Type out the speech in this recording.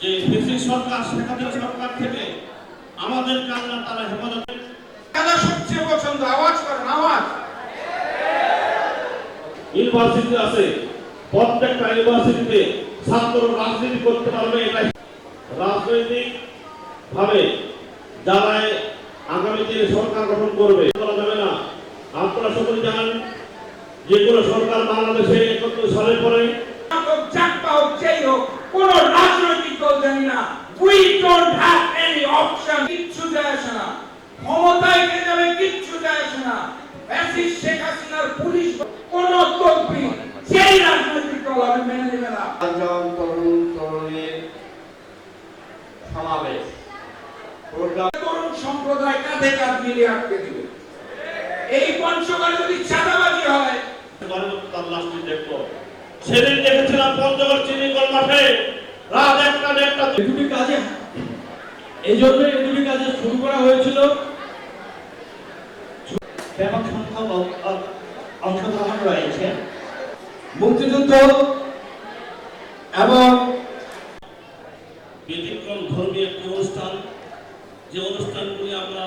যে সরকার শেখ সরকার থেকে আমাদের কান্না তারা হেফাজত সবচেয়ে পছন্দ আওয়াজ করেন আওয়াজ ইউনিভার্সিটি আছে প্রত্যেকটা ইউনিভার্সিটিতে ছাত্র রাজনীতি করতে পারবে এটাই। রাজনৈতিক ভাবে যারা আগামী দিনে সরকার গঠন করবে করা যাবে না। আপনারা সকলে জানেন যে কোনো সরকার বাংলাদেশে একাত্তর সালের পরে না we don't have any option কিচ্ছু যায় আসে না। ক্ষমতায় কে যাবে কিচ্ছু যায় আসে না। ফ্যাসিস্ট শেখ হাসিনার পুলিশ কোন তদবি যেই রাজনৈতিক দল আমি মেনে নেবে না। তরুণ তরুণীর সমাবেশ। তরুণ সম্প্রদায় কাঁধে কাঁধ মিলিয়ে আটকে দিবে। এই পঞ্চগড়ে যদি চাঁদাবাজি হয় তার লাশটি দেখল সেদিন দেখেছিলাম পঞ্চগড় চিনিকল মাঠে। এই জন্য এই কাজে শুরু করা হয়েছিল। ব্যাপক সংখ্যক অংশগ্রহণ রয়েছে। মুক্তিযুদ্ধ এবং ব্যতিক্রম ধর্মীয় একটি অনুষ্ঠান যে অনুষ্ঠানগুলি আমরা